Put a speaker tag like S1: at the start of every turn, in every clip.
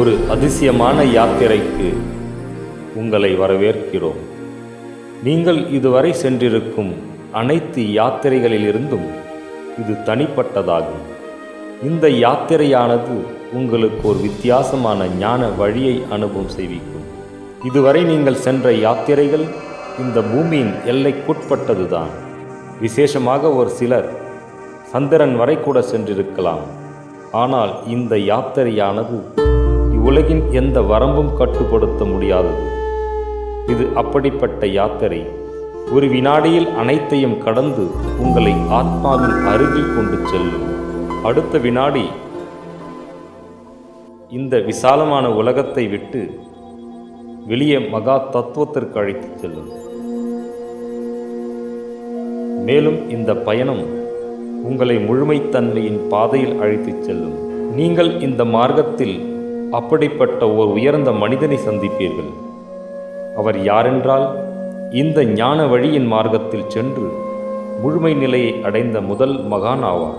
S1: ஒரு அதிசயமான யாத்திரைக்கு உங்களை வரவேற்கிறோம். நீங்கள் இதுவரை சென்றிருக்கும் அனைத்து யாத்திரைகளிலிருந்தும் இது தனிப்பட்டதாகும். இந்த யாத்திரையானது உங்களுக்கு ஒரு வித்தியாசமான ஞான வழியை அனுபவம் செய்விக்கும். இதுவரை நீங்கள் சென்ற யாத்திரைகள் இந்த பூமியின் எல்லைக்குட்பட்டதுதான். விசேஷமாக ஒரு சிலர் சந்திரன் வரை கூட சென்றிருக்கலாம். ஆனால் இந்த யாத்திரையானது இவ்வுலகின் எந்த வரம்பும் கட்டுப்படுத்த முடியாதது இது அப்படிப்பட்ட யாத்திரை. ஒரு வினாடியில் அனைத்தையும் கடந்து உங்களை ஆத்மாவின் அருகில் கொண்டு செல்லும். அடுத்த வினாடி இந்த விசாலமான உலகத்தை விட்டு வெளியே மகா தத்துவத்திற்கு அழைத்துச் செல்லும். மேலும் இந்த பயணம் உங்களை முழுமைத்தன்மையின் பாதையில் அழைத்துச் செல்லும். நீங்கள் இந்த மார்க்கத்தில் அப்படிப்பட்ட ஒரு உயர்ந்த மனிதனை சந்திப்பீர்கள். அவர் யாரென்றால் இந்த ஞான வழியின் மார்க்கத்தில் சென்று முழுமை நிலையை அடைந்த முதல் மகான் ஆவார்.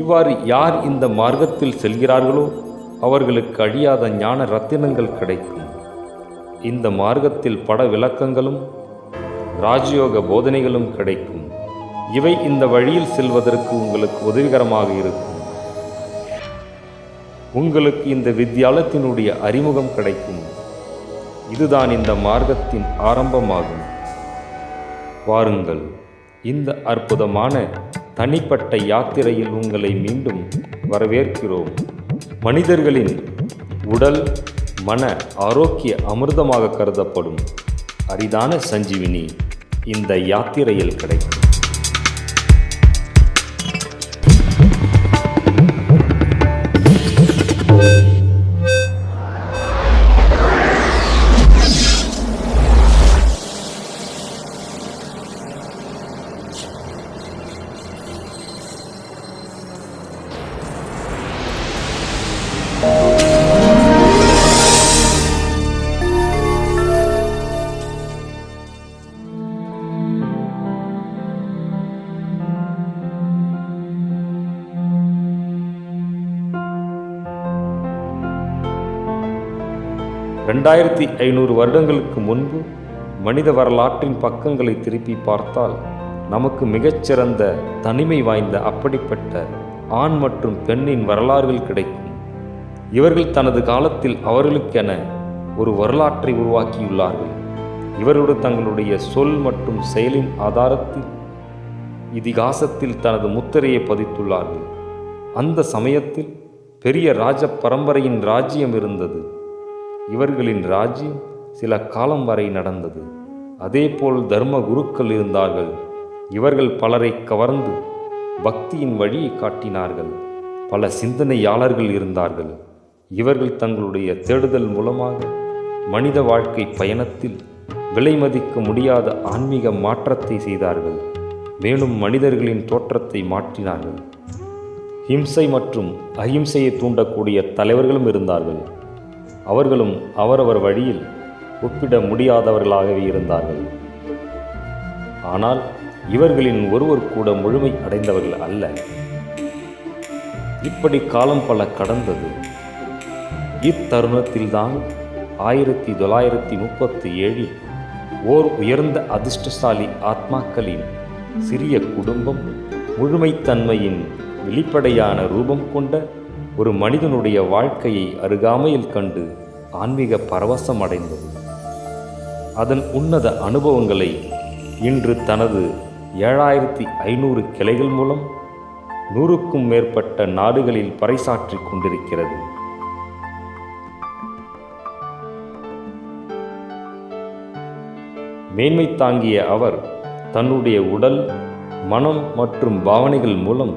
S1: இவ்வாறு யார் இந்த மார்க்கத்தில் செல்கிறார்களோ அவர்களுக்கு அழியாத ஞான ரத்தினங்கள் கிடைக்கும். இந்த மார்க்கத்தில் பட விளக்கங்களும் ராஜயோக போதனைகளும் கிடைக்கும். இவை இந்த வழியில் செல்வதற்கு உங்களுக்கு உதவிகரமாக இருக்கும். உங்களுக்கு இந்த வித்தியாலயத்தினுடைய அறிமுகம் கிடைக்கும். இதுதான் இந்த மார்க்கத்தின் ஆரம்பமாகும். வாருங்கள் இந்த அற்புதமான தனிப்பட்ட யாத்திரையில் உங்களை மீண்டும் வரவேற்கிறோம். மனிதர்களின் உடல் மன ஆரோக்கிய அமிர்தமாக கருதப்படும். அரிதான சஞ்சீவினி இந்த யாத்திரையில் கிடைக்கும். ரெண்டாயிரத்தி ஐநூறு வருடங்களுக்கு முன்பு மனித வரலாற்றின் பக்கங்களை திருப்பி பார்த்தால் நமக்கு மிகச்சிறந்த தனிமை வாய்ந்த அப்படிப்பட்ட ஆண் மற்றும் பெண்ணின் வரலாறுகள் கிடைக்கும். இவர்கள் தனது காலத்தில் அவர்களுக்கென ஒரு வரலாற்றை உருவாக்கியுள்ளார்கள். இவர்கள் தங்களுடைய சொல் மற்றும் செயலின் ஆதாரத்தில் இதிகாசத்தில் தனது முத்திரையை பதித்துள்ளார்கள். அந்த சமயத்தில் பெரிய ராஜ பரம்பரையின் ராஜ்யம் இருந்தது. இவர்களின் ராஜ்யம் சில காலம் வரை நடந்தது. அதேபோல் தர்ம குருக்கள் இருந்தார்கள். இவர்கள் பலரை கவர்ந்து பக்தியின் வழியை காட்டினார்கள். பல சிந்தனையாளர்கள் இருந்தார்கள். இவர்கள் தங்களுடைய தேடுதல் மூலமாக மனித வாழ்க்கை பயணத்தில் விலை மதிக்க முடியாத ஆன்மீக மாற்றத்தை செய்தார்கள். மேலும் மனிதர்களின் தோற்றத்தை மாற்றினார்கள். ஹிம்சை மற்றும் அஹிம்சையை தூண்டக்கூடிய தலைவர்களும் இருந்தார்கள். அவர்களும் அவரவர் வழியில் ஒப்பிட முடியாதவர்களாகவே இருந்தார்கள். ஆனால் இவர்களின் ஒருவர் கூட முழுமை அடைந்தவர்கள் அல்ல. இப்படி காலம் பல கடந்தது. இத்தருணத்தில்தான் ஆயிரத்தி தொள்ளாயிரத்தி முப்பத்தி ஏழில் ஓர் உயர்ந்த அதிர்ஷ்டசாலி ஆத்மாக்களின் சிறிய குடும்பம் முழுமைத்தன்மையின் வெளிப்படையான ரூபம் கொண்ட ஒரு மனிதனுடைய வாழ்க்கையை அருகாமையில் கண்டு ஆன்மீக பரவசம் அடைந்தது. அதன் உன்னத அனுபவங்களை இன்று தனது ஏழாயிரத்தி ஐநூறு கிளைகள் மூலம் நூறுக்கும் மேற்பட்ட நாடுகளில் பறைசாற்றிக் கொண்டிருக்கிறது. மேன்மை தாங்கிய அவர் தன்னுடைய உடல் மனம் மற்றும் பாவனைகள் மூலம்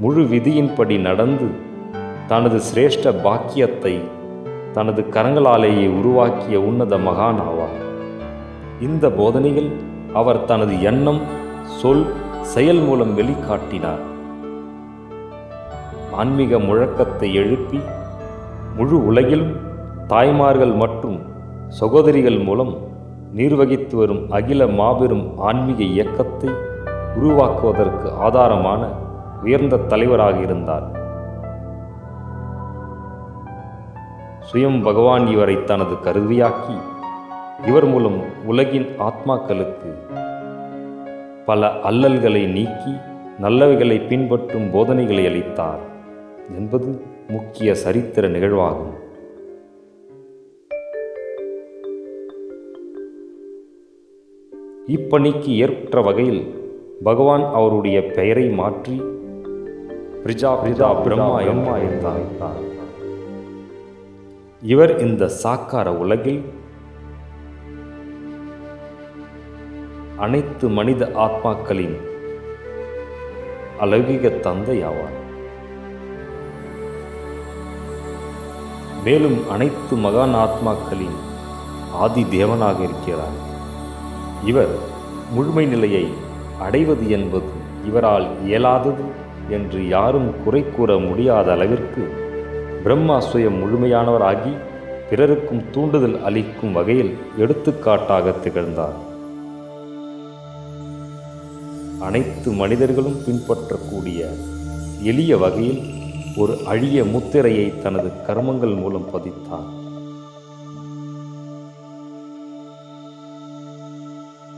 S1: முழு விதியின்படி நடந்து தனது சிரேஷ்ட பாக்கியத்தை தனது கரங்களாலேயே உருவாக்கிய உன்னத மகான் ஆவார். இந்த போதனைகள் அவர் தனது எண்ணம் சொல் செயல் மூலம் வெளிக்காட்டினார். ஆன்மீக முழக்கத்தை எழுப்பி முழு உலகிலும் தாய்மார்கள் மற்றும் சகோதரிகள் மூலம் நிர்வகித்து வரும் அகில மாபெரும் ஆன்மீக இயக்கத்தை உருவாக்குவதற்கு ஆதாரமான உயர்ந்த தலைவராக இருந்தார். சுயம் பகவான் இவரை தனது கருவியாக்கி இவர் மூலம் உலகின் ஆத்மாக்களுக்கு பல அல்லல்களை நீக்கி நல்லவைகளை பின்பற்றும் போதனைகளை அளித்தார் என்பது முக்கிய சரித்திர நிகழ்வாகும். இப்பணிக்கு ஏற்ற வகையில் பகவான் அவருடைய பெயரை மாற்றி பிரிஜா பிரிஜா பிரம்மா எம்மா என்றார் இவர் இந்த சாக்கார உலகில் அனைத்து மனித ஆத்மாக்களின் அலௌகிக தந்தையாவார். மேலும் அனைத்து மகான் ஆத்மாக்களின் ஆதி தேவனாக இருக்கிறார். இவர் முழுமை நிலையை அடைவது என்பது இவரால் இயலாதது என்று யாரும் குறை கூற முடியாத அளவிற்கு பிரம்மா சுயம் முழுமையானவராகி பிறருக்கும் தூண்டுதல் அளிக்கும் வகையில் எடுத்துக்காட்டாக திகழ்ந்தார். அனைத்து மனிதர்களும் பின்பற்றக்கூடிய எளிய வகையில் ஒரு அழிய முத்திரையை தனது கர்மங்கள் மூலம் பதித்தார்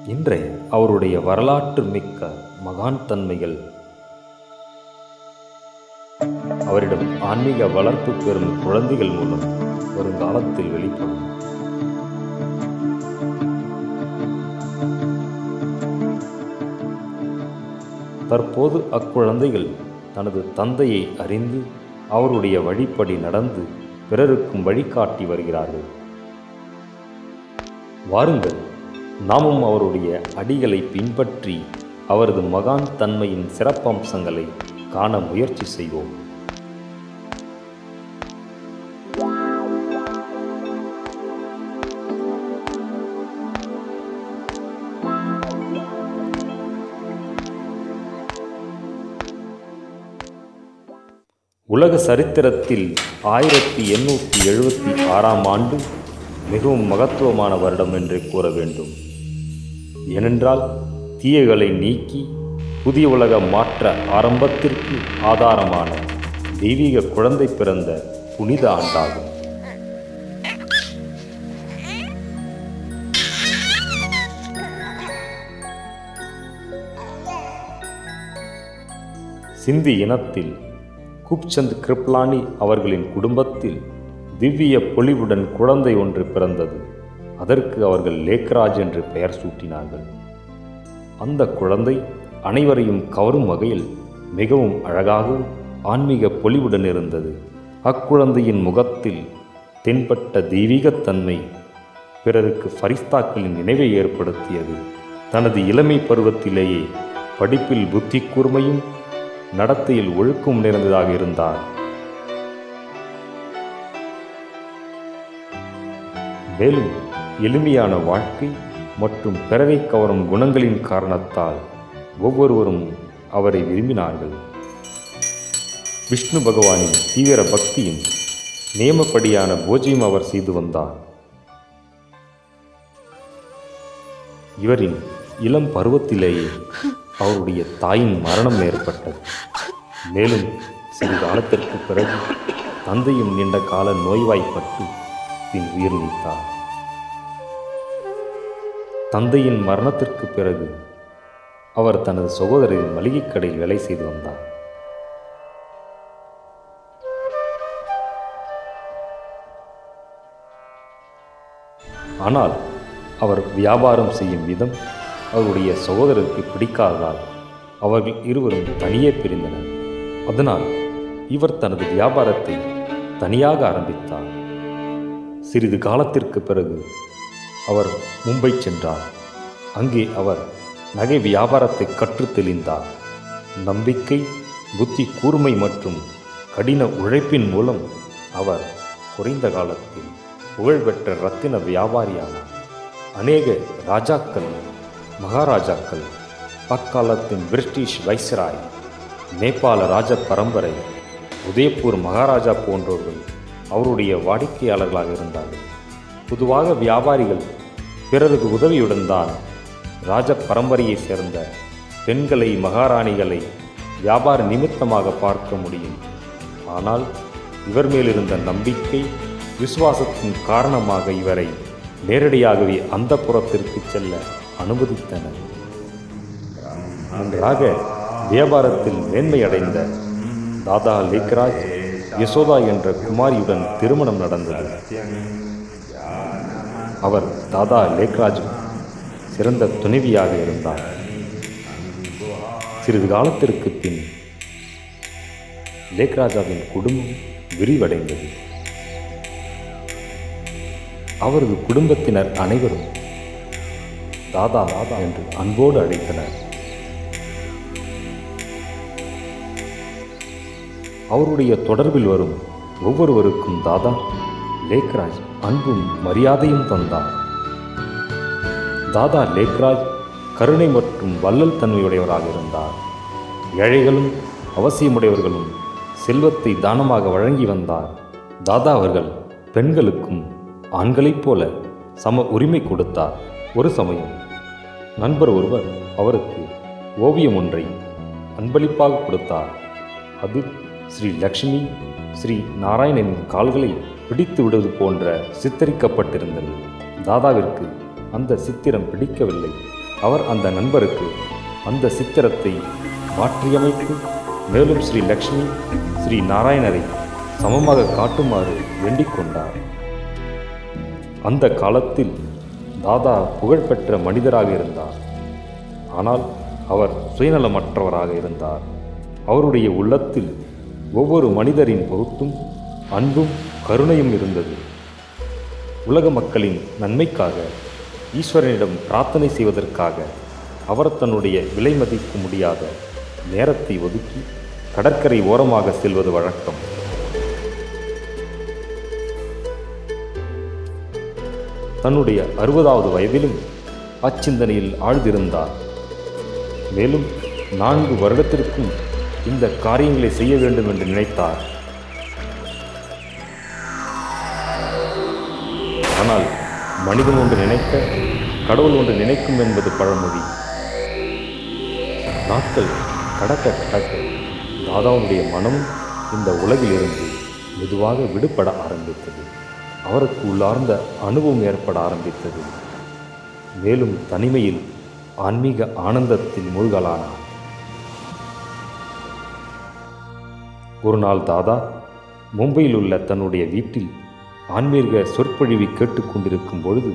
S1: இன்றைய அவருடைய வரலாற்று மிக்க மகான் தன்மைகள் அவரிடம் ஆன்மீக வளர்ப்பு பெறும் குழந்தைகள் மூலம் வருங்காலத்தில் வெளிப்படும். தற்போது அக்குழந்தைகள் தனது தந்தையை அறிந்து அவருடைய வழிப்படி நடந்து பிறருக்கும் வழிகாட்டி வருகிறார்கள். வாருங்கள் நாமும் அவருடைய அடிகளை பின்பற்றி அவரது மகான் தன்மையின் சிறப்பம்சங்களை காண முயற்சி செய்வோம். உலக சரித்திரத்தில் ஆயிரத்தி எண்ணூற்றி எழுபத்தி ஆறாம் ஆண்டு மிகவும் மகத்துவமான வருடம் என்றே கூற வேண்டும். ஏனென்றால் தீயகளை நீக்கி புதிய உலக மாற்ற ஆரம்பத்திற்கு ஆதாரமான தெய்வீக குழந்தை பிறந்த புனித ஆண்டாகும். சிந்தி இனத்தில் குப்சந்த் கிருப்லானி அவர்களின் குடும்பத்தில் திவ்ய பொலிவுடன் குழந்தை ஒன்று பிறந்தது. அதற்கு அவர்கள் லேக்ராஜ் என்று பெயர் சூட்டினார்கள். அந்த குழந்தை அனைவரையும் கவரும் வகையில் மிகவும் அழகாகவும் ஆன்மீக பொலிவுடன் இருந்தது. அக்குழந்தையின் முகத்தில் தென்பட்ட தெய்வீகத்தன்மை பிறருக்கு ஃபரிஸ்தாக்களின் நினைவை ஏற்படுத்தியது. தனது இளமை பருவத்திலேயே படிப்பில் புத்தி கூர்மையும் நடத்தையில் ஒழுக்கம் நிறைந்ததாக இருந்தார். மேலும் எளிமையான வாழ்க்கை மற்றும் பிறரை கவரும் குணங்களின் காரணத்தால் ஒவ்வொருவரும் அவரை விரும்பினார்கள். விஷ்ணு பகவானின் தீவிர பக்தியும் நியமப்படியான பூஜையும் அவர் செய்து வந்தார். இவரின் இளம் பருவத்திலேயே அவருடைய தாயின் மரணம் ஏற்பட்டது. மேலும் சிறு காலத்திற்கு பிறகு தந்தையும் நீண்ட கால நோய்வாய்ப்பட்டு பின் உயிர் நீத்தார். தந்தையின் மரணத்திற்கு பிறகு அவர் தனது சகோதரின் மளிகைக் கடையில் வேலை செய்து வந்தார். ஆனால் அவர் வியாபாரம் செய்யும் விதம் அவருடைய சகோதரருக்கு பிடிக்காததால் அவர்கள் இருவரும் தனியே பிரிந்தனர். அதனால் இவர் தனது வியாபாரத்தை தனியாக ஆரம்பித்தார். சிறிது காலத்திற்கு பிறகு அவர் மும்பை சென்றார். அங்கே அவர் நகை வியாபாரத்தை கற்றுத் தெளிந்தார் நம்பிக்கை புத்தி கூர்மை மற்றும் கடின உழைப்பின் மூலம் அவர் குறைந்த காலத்தில் புகழ்பெற்ற ரத்தின வியாபாரியானார். அநேக ராஜாக்கள் மகாராஜாக்கள் அக்காலத்தின் பிரிட்டிஷ் வைஸ்ராய் நேபாள ராஜ பரம்பரை உதயப்பூர் மகாராஜா போன்றோர்கள் அவருடைய வாடிக்கையாளர்களாக இருந்தார்கள். பொதுவாக வியாபாரிகள் பிறருக்கு உதவியுடன் தான் ராஜ பரம்பரையைச் சேர்ந்த பெண்களை மகாராணிகளை வியாபார நிமித்தமாக பார்க்க முடியும். ஆனால் இவர் மேலிருந்த நம்பிக்கை விசுவாசத்தின் காரணமாக இவரை நேரடியாகவே அந்த புறத்திற்கு செல்ல அனுமதித்தனர் நன்றாக வியாபாரத்தில் மேன்மையடைந்த தாதா லேக்ராஜ் யசோதா என்ற குமாரியுடன் திருமணம் நடந்தது. அவர் தாதா லேக்ராஜ் சிறந்த துணைவியாக இருந்தார். சிறிது காலத்திற்கு பின் லேக்ராஜாவின் குடும்பம் விரிவடைந்தது. அவரது குடும்பத்தினர் அனைவரும் தாதா தாதா என்று அன்போடு அழைத்தனர். அவருடைய தொடர்பில் வரும் ஒவ்வொருவருக்கும் தாதா லேக்ராஜ் அன்பும் மரியாதையும் தந்தார். தாதா லேக்ராஜ் கருணை மற்றும் வள்ளல் தன்மையுடையவராக இருந்தார். ஏழைகளும் அவசியமுடையவர்களும் செல்வத்தை தானமாக வழங்கி வந்தார். தாதா அவர்கள் பெண்களுக்கும் ஆண்களைப் போல சம உரிமை கொடுத்தார். ஒரு சமயம் நண்பர் ஒருவர் அவருக்கு ஓவியம் ஒன்றை அன்பளிப்பாக கொடுத்தார். அது ஸ்ரீ லக்ஷ்மி ஸ்ரீ நாராயணனின் கால்களை பிடித்து விடுவது போன்ற சித்தரிக்கப்பட்டிருந்தது. தாதாவிற்கு அந்த சித்திரம் பிடிக்கவில்லை. அவர் அந்த நண்பருக்கு அந்த சித்திரத்தை மாற்றியமைத்து மேலும் ஸ்ரீ லக்ஷ்மி ஸ்ரீ நாராயணரை சமமாக காட்டுமாறு வேண்டிக் கொண்டார். அந்த காலத்தில் தாதா புகழ்பெற்ற மனிதராக இருந்தார். ஆனால் அவர் சுயநலமற்றவராக இருந்தார். அவருடைய உள்ளத்தில் ஒவ்வொரு மனிதரின் பொருட்டும் அன்பும் கருணையும் இருந்தது. உலக மக்களின் நன்மைக்காக ஈஸ்வரனிடம் பிரார்த்தனை செய்வதற்காக அவர் தன்னுடைய விலை மதிக்க முடியாத நேரத்தை ஒதுக்கி கடற்கரை ஓரமாக செல்வது வழக்கம். தன்னுடைய அறுபதாவது வயதிலும் அச்சிந்தனையில் ஆழ்ந்திருந்தார். மேலும் நான்கு வருடத்திற்கும் இந்த காரியங்களை செய்ய வேண்டும் என்று நினைத்தார். ஆனால் மனிதன் ஒன்று நினைக்க கடவுள் ஒன்று நினைக்கும் என்பது பழமொழி. நாட்கள் கடக்க கடக்க தாதாவுடைய மனம் இந்த உலகிலிருந்து மெதுவாக விடுபட ஆரம்பித்தது. அவருக்கு உள்ளார்ந்த அனுபவம் ஏற்பட ஆரம்பித்தது. மேலும் தனிமையில் ஆன்மீக ஆனந்தத்தில் மூழ்கலானார் ஒரு நாள் தாதா மும்பையில் உள்ள தன்னுடைய வீட்டில் ஆன்மீக சொற்பொழிவை கேட்டுக்கொண்டிருக்கும் பொழுது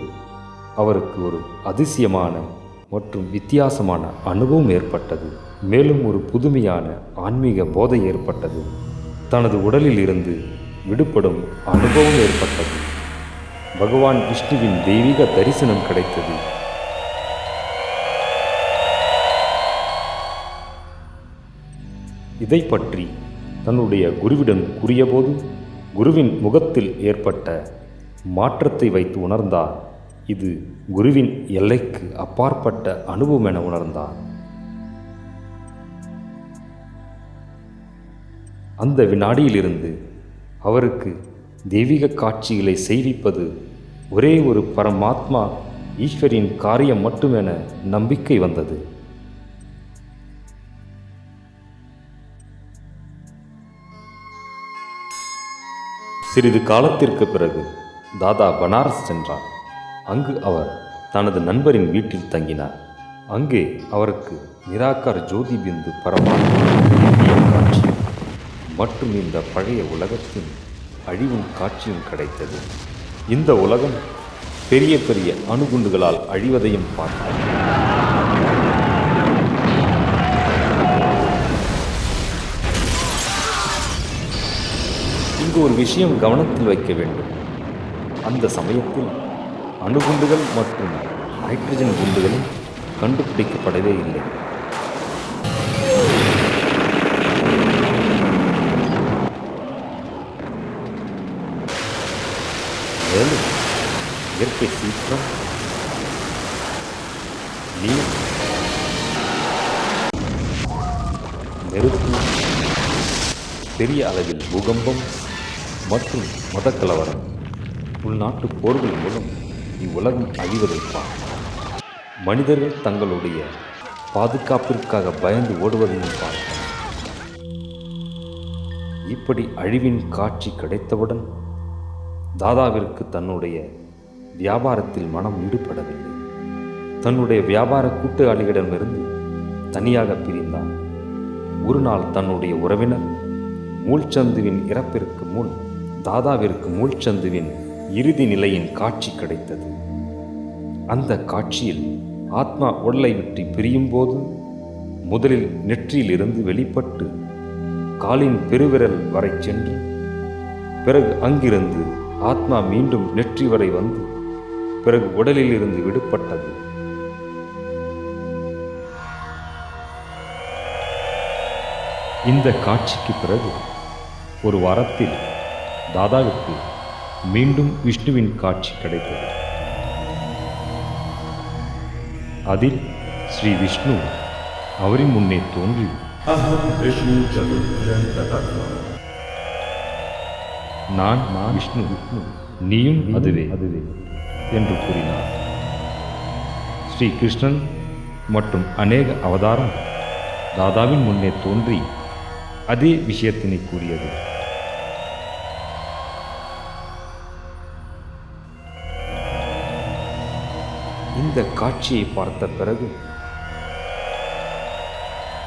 S1: அவருக்கு ஒரு அதிசயமான மற்றும் வித்தியாசமான அனுபவம் ஏற்பட்டது. மேலும் ஒரு புதுமையான ஆன்மீக போதை ஏற்பட்டது. தனது உடலில் இருந்து விடுபடும் அனுபவம் ஏற்பட்டது. பகவான் விஷ்ணுவின் தெய்வீக தரிசனம் கிடைத்தது. இதை பற்றி தன்னுடைய குருவிடம் கூறியபோது குருவின் முகத்தில் ஏற்பட்ட மாற்றத்தை வைத்து உணர்ந்தார் இது குருவின் எல்லைக்கு அப்பாற்பட்ட அனுபவம் என உணர்ந்தார் அந்த வினாடியிலிருந்து அவருக்கு தெய்வீக காட்சிகளை செய்விப்பது ஒரே ஒரு பரமாத்மா ஈஸ்வரின் காரியம் மட்டுமென நம்பிக்கை வந்தது. சிறிது காலத்திற்கு பிறகு தாதா பனாரஸ் சென்றார். அங்கு அவர் தனது நண்பரின் வீட்டில் தங்கினார். அங்கே அவருக்கு நிராகார் ஜோதி பிந்து பரமாத்மா காட்சி மற்றும் இந்த பழைய உலகத்தின் அழிவும் காட்சியும் கிடைத்தது. இந்த உலகம் பெரிய பெரிய அணுகுண்டுகளால் அழிவதையும் பார்த்தார் இங்கு ஒரு விஷயம் கவனத்தில் வைக்க வேண்டும். அந்த சமயத்தில் அணுகுண்டுகள் மற்றும் ஹைட்ரஜன் குண்டுகளும் கண்டுபிடிக்கப்படவே இல்லை. மேலும் இயற்கை சீற்றம் நீர் நெருப்பு பெரிய அளவில் பூகம்பம் மற்றும் மதக்கலவரம். உள்நாட்டு போர்கள் மூலம் இவ்வுலகம் அழிவதைப்பார் மனிதர்கள் தங்களுடைய பாதுகாப்பிற்காக பயந்து ஓடுவதையும் பார்த்தார் இப்படி அழிவின் காட்சி கிடைத்தவுடன் தாதாவிற்கு தன்னுடைய வியாபாரத்தில் மனம் ஈடுபடவில்லை. தன்னுடைய வியாபார கூட்டாளிகளிடமிருந்து தனியாக பிரிந்தான். ஒரு நாள் தன்னுடைய உறவினர் மூல்சந்துவின் இறப்பிற்கு முன் தாதாவிற்கு மூழ்ச்சந்துவின் இறுதி நிலையின் காட்சி கிடைத்தது. அந்த காட்சியில் ஆத்மா உடலை விட்டு பிரியும்போது முதலில் நெற்றியிலிருந்து வெளிப்பட்டு காலின் பெருவிரல் வரை சென்று பிறகு அங்கிருந்து ஆத்மா மீண்டும் நெற்றி வரை வந்து பிறகு உடலில் இருந்து விடுபட்டது. இந்த காட்சிக்கு பிறகு ஒரு வாரத்தில் தாதாவுக்கு மீண்டும் விஷ்ணுவின் காட்சி கிடைத்தது. அதில் ஸ்ரீ விஷ்ணு அவரின் முன்னே தோன்றி நான் நான் விஷ்ணு நீயும் அதுவே அதுவே. என்று கூறினார். ஸ்ரீ கிருஷ்ணன் மற்றும் அநேக அவதாரம் தாதாவின் முன்னே தோன்றி அதே விஷயத்தினை கூறியது. இந்த காட்சியை பார்த்த பிறகு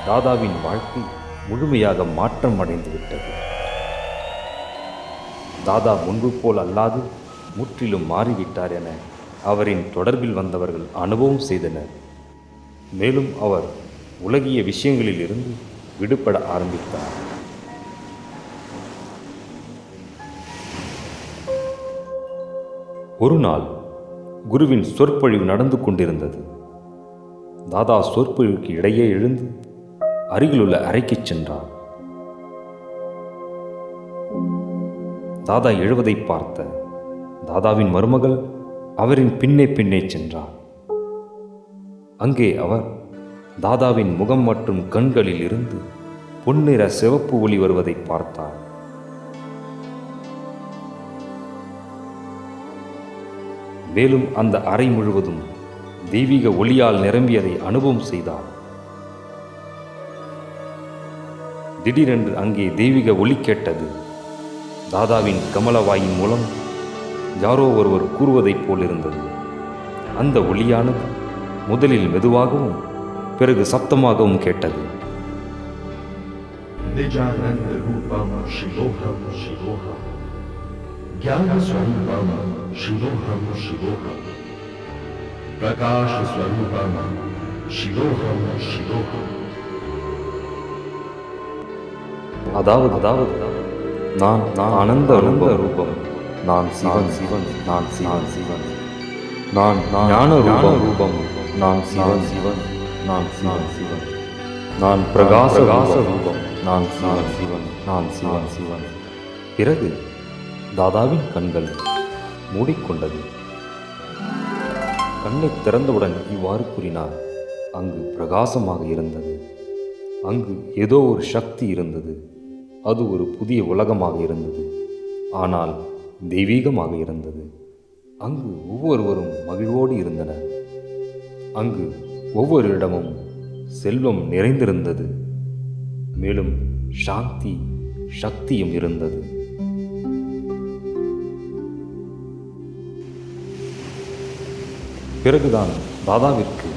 S1: தாதாவின் வாழ்க்கை முழுமையாக மாற்றம் அடைந்து விட்டது தாதா முன்பு போல் அல்லாது முற்றிலும் மாறிவிட்டார் என அவரின் தொடர்பில் வந்தவர்கள் அனுபவம் செய்தனர். மேலும் அவர் உலகிய விஷயங்களில் இருந்து விடுபட ஆரம்பித்தார். ஒரு நாள் குருவின் சொற்பொழிவு நடந்து கொண்டிருந்தது. தாதா சொற்பொழிவுக்கு இடையே எழுந்து அருகிலுள்ள அறைக்குச் சென்றார் தாதா எழுவதை பார்த்த தாதாவின் மருமகள் அவரின் பின்னே பின்னே சென்றார் அங்கே அவர் தாதாவின் முகம் மற்றும் கண்களில் இருந்து பொன்னிற சிவப்பு ஒளி வருவதை பார்த்தார். மேலும் அந்த அறை முழுவதும் தெய்வீக ஒளியால் நிரம்பியதை அனுபவம் செய்தார் திடீரென்று அங்கே தெய்வீக ஒளி கேட்டது. தாதாவின் கமலவாயின் மூலம் யாரோ ஒருவர் கூறுவதைப் போலிருந்தது. அந்த ஒளியானது முதலில் மெதுவாகவும் பிறகு சத்தமாகவும் கேட்டது.
S2: ரூபம் சிவோகம் शिवोऽहं शिवोऽहं प्रकाशस्वरूपं शिवोऽहं शिवोऽहं
S1: அதாவது அதாவது நான் நான் ஆனந்த ஆனந்த ரூபம் நான் சிவன் சிவன் நான் சிவன் சிவன் நான் நான் ஞான ரூபம் ரூபம் நான் சிவன் சிவன் நான் சிவன் சிவன் நான் பிரகாச பிரகாச ரூபம் நான் சிவன் சிவன் நான் சிவன் சிவன் பிறகு தாதாவின் கண்கள் மூடிக்கொண்டது. கண்ணை திறந்தவுடன் இவ்வாறு கூறினார் அங்கு பிரகாசமாக இருந்தது. அங்கு ஏதோ ஒரு சக்தி இருந்தது. அது ஒரு புதிய உலகமாக இருந்தது. ஆனால் தெய்வீகமாக இருந்தது. அங்கு ஒவ்வொருவரும் மகிழ்வோடு இருந்தனர். அங்கு ஒவ்வொரு இடமும் செல்வம் நிறைந்திருந்தது. மேலும் சாந்தி சக்தியும் இருந்தது. பிறகுதான் தாதாவிற்கு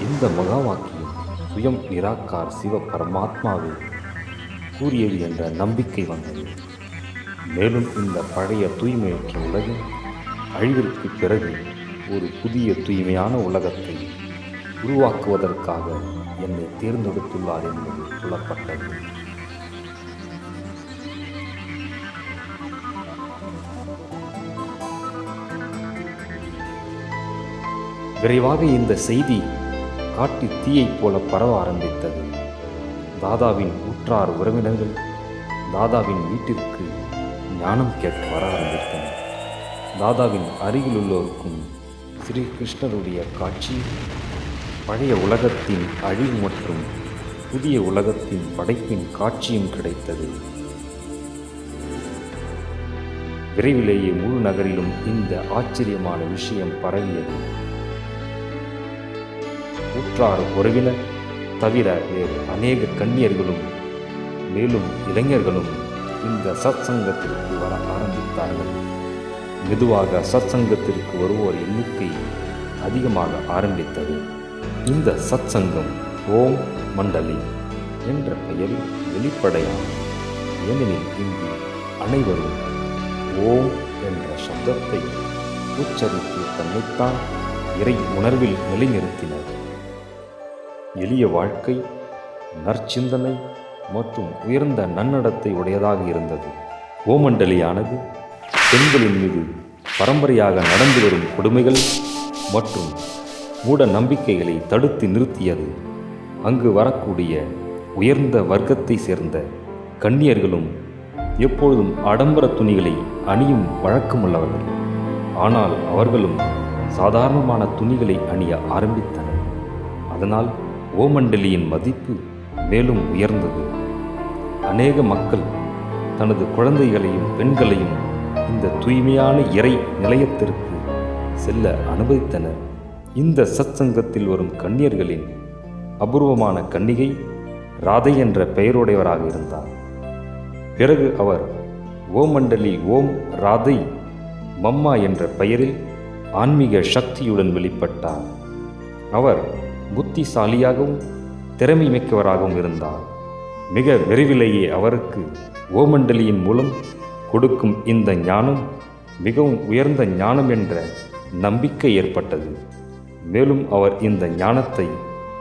S1: இந்த மகா வாக்கியம் சுயம் நிராகார் சிவ பரமாத்மாவே கூறியது என்ற நம்பிக்கை வந்தது. மேலும் இந்த பழைய தூய்மையற்ற உலகம் அழிவிற்கு பிறகு ஒரு புதிய தூய்மையான உலகத்தை உருவாக்குவதற்காக என்னை தேர்ந்தெடுத்துள்ளார் என்பது புலப்பட்டது விரைவாக இந்த செய்தி காட்டு தீயைப் போல பரவ ஆரம்பித்தது. தாதாவின் உற்றார் உறவினர்கள் தாதாவின் வீட்டிற்கு ஞானம் கேட்க வர ஆரம்பித்தனர். தாதாவின் அருகிலுள்ளோருக்கும் ஸ்ரீ கிருஷ்ணருடைய காட்சி பழைய உலகத்தின் அழிவு மற்றும் புதிய உலகத்தின் படைப்பின் காட்சியும் கிடைத்தது. விரைவிலேயே முழு நகரிலும் இந்த ஆச்சரியமான விஷயம் பரவியது. உற்றார் உறவினர் தவிர வேறு அநேக கன்னியர்களும் மேலும் இளைஞர்களும் இந்த சத்சங்கத்திற்கு வர ஆரம்பித்தார்கள். மெதுவாக சத்சங்கத்திற்கு வருவோர் எண்ணிக்கை அதிகமாக ஆரம்பித்தது. இந்த சத்சங்கம் ஓம் மண்டலி என்ற பெயரில் வெளிப்படையான ஏனெனில் இங்கு அனைவரும் ஓம் என்ற சப்தத்தை உச்சரித்து தன்னைத்தான் இறை உணர்வில் நிலைநிறுத்தினர். எளிய வாழ்க்கை நற்சிந்தனை மற்றும் உயர்ந்த நன்னடத்தை உடையதாக இருந்தது. ஓமண்டலியானது பெண்களின் மீது பரம்பரையாக நடந்து வரும் கொடுமைகள் மற்றும் மூட நம்பிக்கைகளை தடுத்து நிறுத்தியது. அங்கு வரக்கூடிய உயர்ந்த வர்க்கத்தை சேர்ந்த கன்னியர்களும் எப்பொழுதும் ஆடம்பர துணிகளை அணியும் வழக்கமுள்ளவர்கள். ஆனால் அவர்களும் சாதாரணமான துணிகளை அணிய ஆரம்பித்தனர். அதனால் ஓமண்டலியின் மதிப்பு மேலும் உயர்ந்தது. அநேக மக்கள் தனது குழந்தைகளையும் பெண்களையும் இந்த தூய்மையான இறை நிலையத்திற்கு செல்ல அனுமதித்தனர். இந்த சத்சங்கத்தில் வரும் கன்னியர்களின் அபூர்வமான கன்னிகை ராதை என்ற பெயருடையவராக இருந்தார். பிறகு அவர் ஓமண்டலி ஓம் ராதை மம்மா என்ற பெயரில் ஆன்மீக சக்தியுடன் வெளிப்பட்டார். அவர் புத்திசாலியாகவும் திறமை மிக்கவராகவும் இருந்தார். மிக விரைவிலேயே அவருக்கு ஓமண்டலியின் மூலம் கொடுக்கும் இந்த ஞானம் மிகவும் உயர்ந்த ஞானம் என்ற நம்பிக்கை ஏற்பட்டது. மேலும் அவர் இந்த ஞானத்தை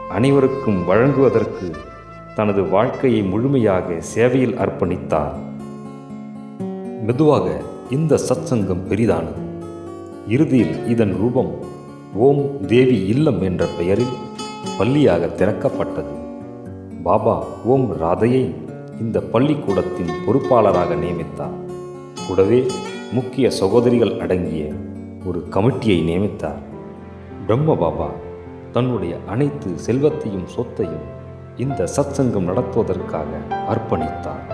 S1: அனைவருக்கும் வழங்குவதற்கு தனது வாழ்க்கையை முழுமையாக சேவையில் அர்ப்பணித்தார். மெதுவாக இந்த சத்சங்கம் பெரிதானது. இறுதியில் இதன் ரூபம் ஓம் தேவி இல்லம் என்ற பெயரில் பள்ளியாக திறக்கப்பட்டது. பாபா ஓம் ராதையை இந்த பள்ளிக்கூடத்தின் பொறுப்பாளராக நியமித்தார். கூடவே முக்கிய சகோதரிகள் அடங்கிய ஒரு கமிட்டியை நியமித்தார். பிரம்ம பாபா தன்னுடைய அனைத்து செல்வத்தையும் சொத்தையும் இந்த சத்சங்கம் நடத்துவதற்காக அர்ப்பணித்தார்.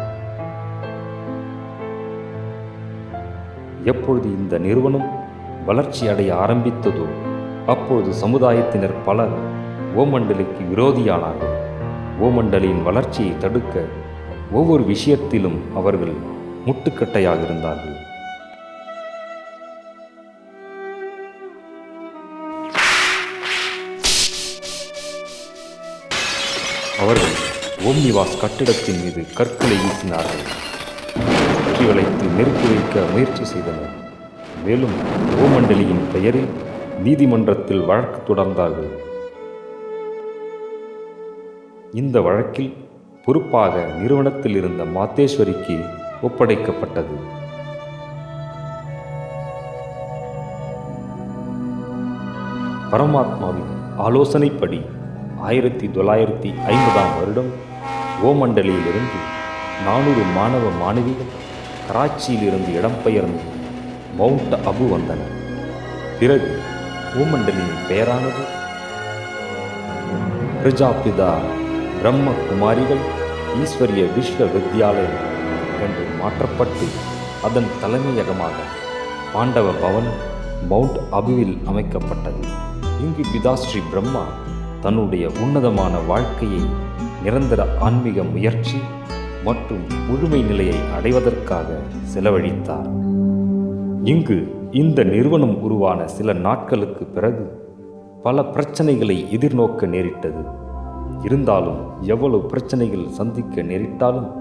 S1: எப்பொழுது இந்த நிறுவனம் வளர்ச்சி அடைய ஆரம்பித்ததோ அப்பொழுது சமுதாயத்தினர் பலர் ஓமண்டலிக்கு விரோதியானார்கள். ஓமண்டலின் வளர்ச்சியை தடுக்க ஒவ்வொரு விஷயத்திலும் அவர்கள் முட்டுக்கட்டையாக இருந்தார்கள். அவர்கள் ஓம்னிவாஸ் கட்டிடத்தின் மீது கற்களை வீசினார்கள். சுற்றி வளைத்து நெருக்கி வைக்க முயற்சி செய்தனர். மேலும் ஓமண்டலியின் பெயரில் நீதிமன்றத்தில் வழக்கு தொடர்ந்தார்கள். இந்த வழக்கில் பொறுப்பாக நிறுவனத்தில் இருந்த மாத்தேஸ்வரிக்கு ஒப்படைக்கப்பட்டது. பரமாத்மாவின் ஆலோசனைப்படி ஆயிரத்தி தொள்ளாயிரத்தி ஐம்பதாம் வருடம் ஓமண்டலியிலிருந்து நானூறு மாணவ மாணவிகள் கராச்சியிலிருந்து இடம்பெயர்ந்து மவுண்ட் அபு வந்தனர். பிறகு ஓமண்டலியின் பெயரானது பிரஜாபிதா பிரம்ம குமாரிகள் ஈஸ்வரிய விஸ்வ வித்யாலயம் என்று மாற்றப்பட்டு அதன் தலைமையகமாக பாண்டவ பவன் மவுண்ட் அபுவில் அமைக்கப்பட்டது. இங்கு பிதாஸ்ரீ பிரம்மா தன்னுடைய உன்னதமான வாழ்க்கையை நிரந்தர ஆன்மீக முயற்சி மற்றும் முழுமை நிலையை அடைவதற்காக செலவழித்தார். இங்கு இந்த நிறுவனம் உருவான சில நாட்களுக்கு பிறகு பல பிரச்சனைகளை எதிர்நோக்க நேரிட்டது. இருந்தாலும் எவ்வளவு பிரச்சனைகள் சந்திக்க நேரிட்டாலும்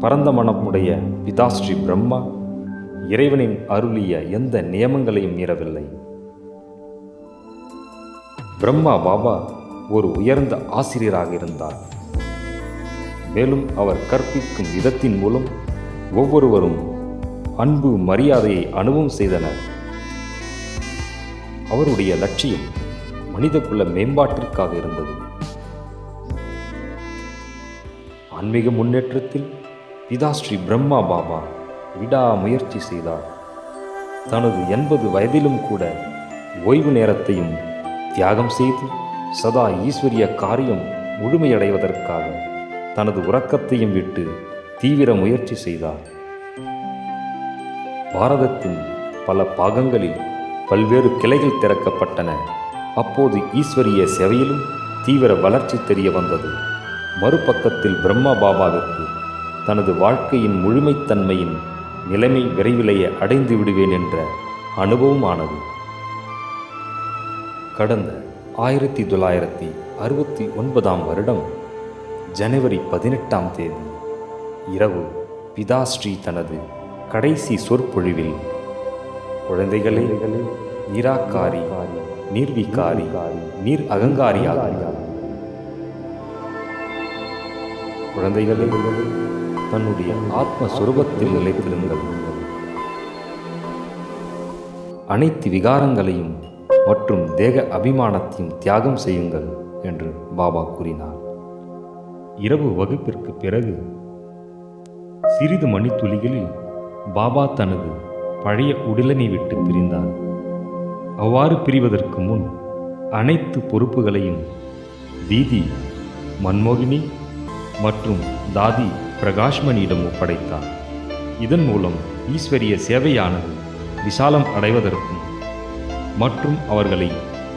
S1: பரந்த மனமுடைய பிதாஸ்ரீ பிரம்மா இறைவனின் அருளிய எந்த நியமங்களையும் மீறவில்லை. பிரம்மா பாபா ஒரு உயர்ந்த ஆசிரியராக இருந்தார். மேலும் அவர் கற்பிக்கும் விதத்தின் மூலம் ஒவ்வொருவரும் அன்பு மரியாதையை அனுபவம் செய்தனர். அவருடைய லட்சியம் மனிதகுல மேம்பாட்டிற்காக இருந்தது. ஆன்மீக முன்னேற்றத்தில் பிதாஸ்ரீ பிரம்மா பாபா விடா முயற்சி செய்தார். தனது எண்பது வயதிலும் கூட ஓய்வு நேரத்தையும் தியாகம் செய்து சதா ஈஸ்வரிய காரியம் முழுமையடைவதற்காக தனது உறக்கத்தையும் விட்டு தீவிர முயற்சி செய்தார். பாரதத்தின் பல பாகங்களில் பல்வேறு கிளைகள் திறக்கப்பட்டன. அப்போது ஈஸ்வரிய சேவையிலும் தீவிர வளர்ச்சி தெரிய வந்தது. மறுபக்கத்தில் பிரம்மா பாபாவிற்கு தனது வாழ்க்கையின் முழுமைத்தன்மையின் நிலைமை விரைவிலேயே அடைந்து விடுவேன் என்ற அனுபவமானது. கடந்த ஆயிரத்தி தொள்ளாயிரத்தி அறுபத்தி ஒன்பதாம் வருடம் ஜனவரி பதினெட்டாம் தேதி இரவு பிதாஸ்ரீ தனது கடைசி சொற்பொழிவில் குழந்தைகளே நிராகாரி நீர்விகாரி நீர் அகங்காரியாக குழந்தைகளே தன்னுடைய ஆத்ம சுரூபத்தில் நிலைத்திருங்கள். அனைத்து விகாரங்களையும் மற்றும் தேக அபிமானத்தையும் தியாகம் செய்யுங்கள் என்று பாபா கூறினார். இரவு வகுப்பிற்கு பிறகு சிறிது மணித்துளிகளில் பாபா தனது பழைய உடலனை விட்டு பிரிந்தார். அவ்வாறு பிரிவதற்கு முன் அனைத்து பொறுப்புகளையும் தீதி மன்மோகினி மற்றும் தாதி பிரகாஷ்மணியிடம் ஒப்படைத்தார். இதன் மூலம் ஈஸ்வரிய சேவையானது விசாலம் அடைவதற்கும் மற்றும் அவர்களை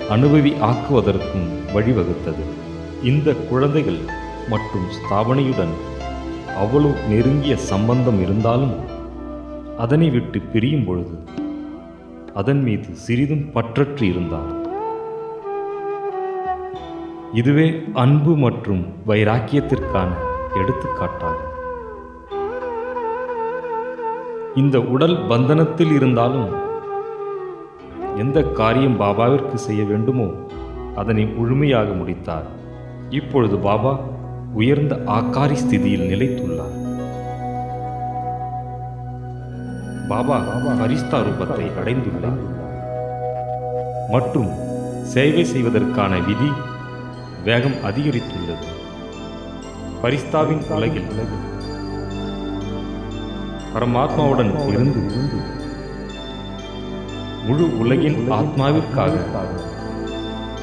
S1: அனுபவி ஆக்குவதற்கும் வழிவகுத்தது. இந்த குழந்தைகள் மற்றும் ஸ்தாபனையுடன் அவ்வளவு நெருங்கிய சம்பந்தம் இருந்தாலும் அதனை விட்டு பிரியும் பொழுது அதன் மீது சிறிதும் பற்றற்று இருந்தார். இதுவே அன்பு மற்றும் வைராக்கியத்திற்கான எடுத்துக்காட்டாகும் இந்த உடல் பந்தனத்தில் இருந்தாலும் எந்த காரியம் பாபாவிற்கு செய்ய வேண்டுமோ அதனை முழுமையாக முடித்தார். இப்பொழுது பாபா உயர்ந்த ஆக்காரி ஸ்திதியில் நிலைத்துள்ளார். பாபா ஹரிஸ்தா ரூபத்தை அடைந்துள்ளார். மற்றும் சேவை செய்வதற்கான விதி வேகம் அதிகரித்துள்ளது. பரிஸ்தாவின் உலகில். பரமாத்மாவுடன் இருந்து முழு உலகின் ஆத்மாவிற்காக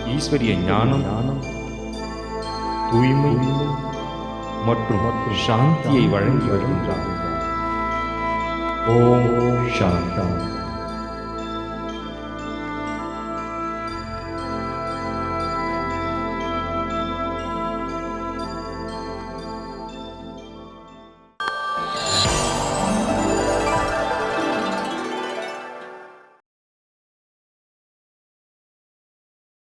S1: ஈஸ்வரிய ஞானம் தூய்மை மற்றும் சாந்தியை வழங்கி வருகின்றார். ஓம் சாந்தி.